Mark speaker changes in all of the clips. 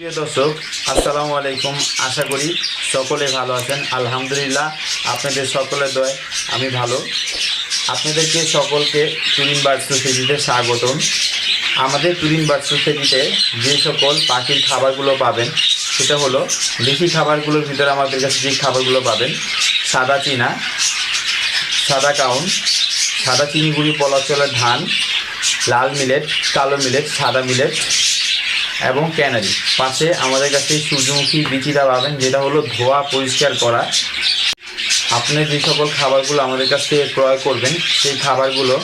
Speaker 1: প্রিয় দর্শক, আসসালামু আলাইকুম। আশা করি সকলে ভালো আছেন। আলহামদুলিল্লাহ, আপনাদের সকলের দয়, আমি ভালো। আপনাদেরকে সকলকে টুরিন বার্ড সোসাইটিতে স্বাগতম। আমাদের টুরিন বার্ড সোসাইটিতে যে সকল পাখির খাবারগুলো পাবেন, সেটা হলো দেশি খাবারগুলোর ভিতরে আমাদের কাছে যে খাবারগুলো পাবেন, সাদা চিনা, সাদা কাউন, সাদা চিনিগুড়ি পলাচলের ধান, লাল মিলেট, কালো মিলেট, সাদা মিলেট এবং ক্যানারি। পাশে আমাদের কাছে সূর্যমুখী বিচিটা পাবেন, যেটা হলো ধোয়া, পরিষ্কার করা। আপনি যে সকল খাবারগুলো আমাদের কাছ থেকে ক্রয় করবেন, সেই খাবারগুলো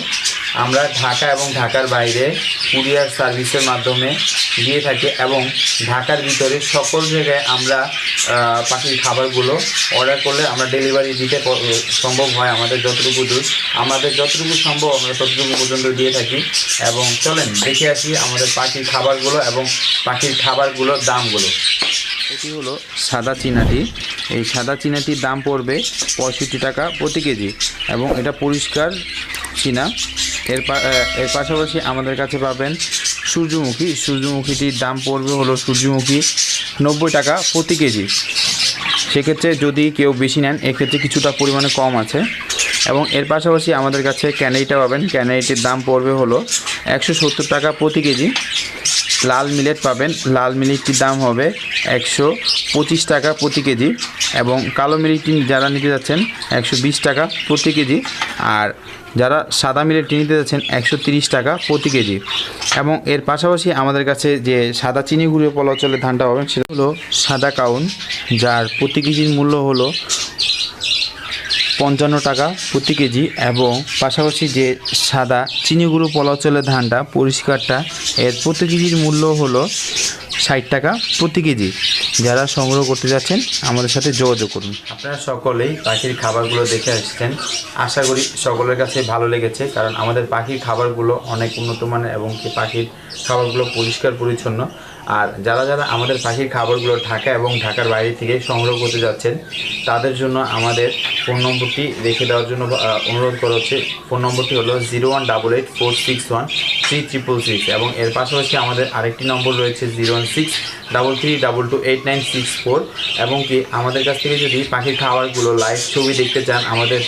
Speaker 1: আমরা ঢাকা এবং ঢাকার বাইরে কুরিয়ার সার্ভিসের মাধ্যমে দিয়ে থাকি এবং ঢাকার ভিতরে সকল জায়গায় আমরা পাখির খাবারগুলো অর্ডার করলে আমরা ডেলিভারি দিতে সম্ভব হয় আমাদের যতটুকু দূর। আমাদের যতটুকু সম্ভব আমরা ততটুকু পর্যন্ত দিয়ে থাকি এবং চলেন দেখে আসি আমাদের পাখির খাবারগুলো এবং পাখির খাবারগুলোর দামগুলো। এটি হলো সাদা চিনাটি। এই সাদা চিনাটির দাম পড়বে পঁয়ষট্টি টাকা প্রতি কেজি এবং এটা পরিষ্কার চীনা। এর এর পাশাপাশি আমাদের কাছে পাবেন সূর্যমুখী। সূর্যমুখীটির দাম পড়বে হলো সূর্যমুখী নব্বই টাকা প্রতি কেজি। সেক্ষেত্রে যদি কেউ বেশি নেন, এক্ষেত্রে কিছুটা পরিমাণে কম আছে। এবং এর পাশাপাশি আমাদের কাছে ক্যানারিটা পাবেন। ক্যানারিটির দাম পড়বে হলো একশো সত্তর টাকা প্রতি কেজি। লাল মিলেট পাবেন। লাল মিলেটটির দাম হবে একশো পঁচিশ টাকা প্রতি কেজি এবং কালো মিলেটটি যারা নিতে যাচ্ছেন একশো বিশ টাকা প্রতি কেজি আর যারা সাদা মিলেটটি নিতে যাচ্ছেন একশো তিরিশ টাকা প্রতি কেজি। এবং এর পাশাপাশি আমাদের কাছে যে সাদা চিনি গুঁড়ো পলাচলের ধানটা পাবেন সেটা হলো সাদা কাউন, যার প্রতি কেজির মূল্য হলো পঞ্চান্ন টাকা প্রতি কেজি এবং পাশাপাশি যে সাদা চিনি গুঁড়ো পলাচলের ধানটা পরিষ্কারটা, এর প্রতি কেজির মূল্য হলো ষাট টাকা প্রতি কেজি। যারা সংগ্রহ করতে যাচ্ছেন, আমাদের সাথে যোগাযোগ করুন। আপনারা সকলেই পাখির খাবারগুলো দেখে আসছেন। আশা করি সকলের কাছে ভালো লেগেছে, কারণ আমাদের পাখির খাবারগুলো অনেক উন্নত মানের এবং পাখির খাবারগুলো পরিষ্কার পরিচ্ছন্ন। আর যারা যারা আমাদের পাখির খাবারগুলো ঢাকা এবং ঢাকার বাইরে থেকে সংগ্রহ করতে যাচ্ছেন, তাদের জন্য আমাদের ফোন নম্বরটি রেখে দেওয়ার জন্য অনুরোধ করা হচ্ছে। ফোন নম্বরটি হলো zero one double eight four six one three triple six এবং এর পাশাপাশি আমাদের আরেকটি নম্বর রয়েছে zero one six double three double two eight nine six four এবং কি আমাদের কাছ থেকে যদি পাখির খাবারগুলো লাইভ ছবি দেখতে চান, আমাদের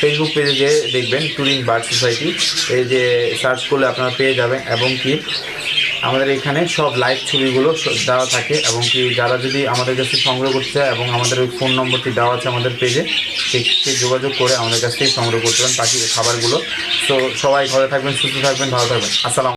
Speaker 1: ফেসবুক পেজে যে দেখবেন টুরিং বার্ড সোসাইটি এই যে সার্চ করলে আপনারা পেয়ে যাবেন এবং কি আমাদের এখানে সব লাইভ ছবিগুলো দেওয়া থাকে এবং কি যারা যদি আমাদের কাছে সংগ্রহ করতে চায় এবং আমাদের ওই ফোন নম্বরটি দেওয়া আছে আমাদের পেজে সেক্ষেত্রে যোগাযোগ করে আমাদের কাছ থেকে সংগ্রহ করতে পারেন পাখি খাবারগুলো। তো সবাই ঘরে থাকবেন, সুস্থ থাকবেন, ভালো থাকবেন। আসসালাম